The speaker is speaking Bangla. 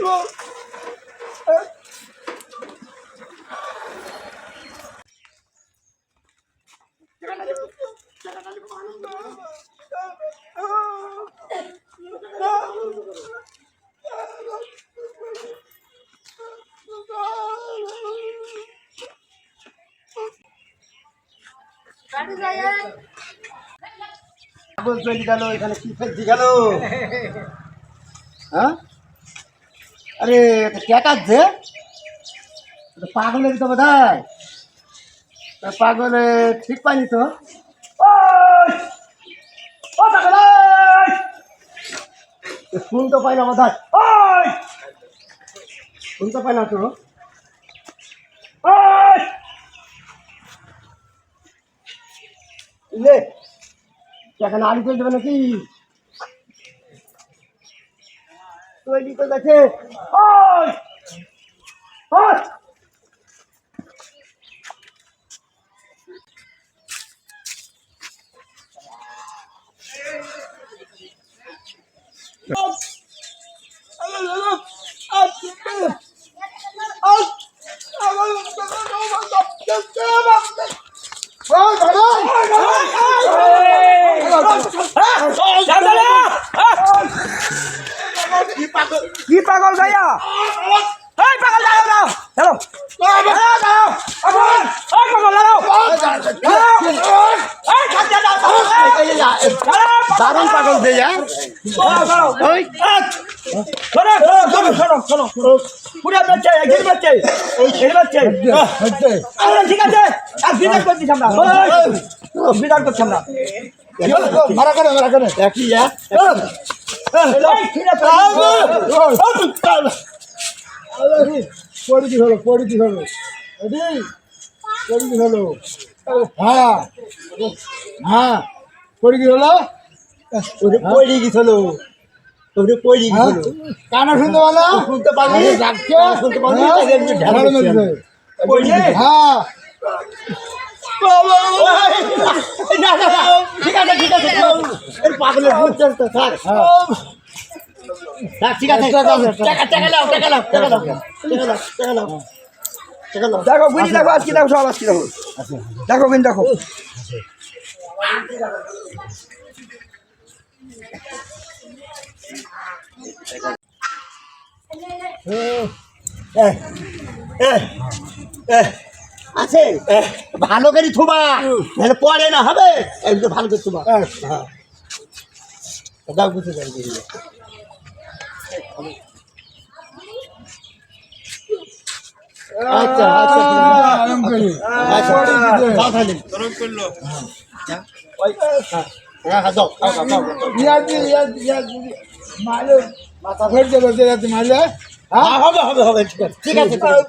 Look! এখানে কি ফেলতে হ্যাঁ? আরে পাগলের তো বোধ হয় পাগলে ঠিক পাইনি তো। ওই! ও পাগল, ওই! এ তো পাই না বোধ হয় ওই! শুন তো পাই না তো ওই! লে এখানে আলু চলে যাবে নাকি তৈরি করে গেছে কি পাগল? ভাইয়া? এই পাগল দাঁড়াও দাঁড়াও। দাঁড়াও। দাঁড়াও। দাঁড়াও। পাগল এই পাগল দাঁড়াও। দারুণ পাগল যে দাঁড়াও ওই শোনো শোনো শোনো শোনো পুরো বাচ্চা একজন বাচ্চা এই বাচ্চা আরে ঠিক আছে। আর বিদায় করছি আমরা। বিদায় করছি আমরা। মারা করে মারা করে। একই পরিধি হলো পরিধি হলো পরিধি হলো হ্যাঁ। হ্যাঁ। পরিধি হলো ওরে পড়ে গেছিল ওরে পড়ে গেছিল কানা শুনতে পারল শুনতে পারলি শুনতে পারলি হ্যাঁ না না না। ঠিক আছে ঠিক আছে এর পাগলের ভূত চলতে থাক। থাক ঠিক আছে। টাকা টাকা লাও টাকা লাও টাকা লাও টাকা লাও টাকা লাও দেখো বুঝি দেখো আজকে দেখো সব আজকে দেখো। দেখো কিন্তু দেখো। আছে? ভালো করে থুবা নাহলে পরে না হবে। একটু ভালো করে থুবা। হ্যাঁ। দাও কিছু করে দিয়ে। আচ্ছা আচ্ছা আচ্ছা তাহলে। হ্যাঁ, হ্যাঁ, দাও, দাও, দাও। মাথা ফেট যাবে মারলে। হবে হবে হবে ঠিক আছে ঠিক আছে ঠিক আছে।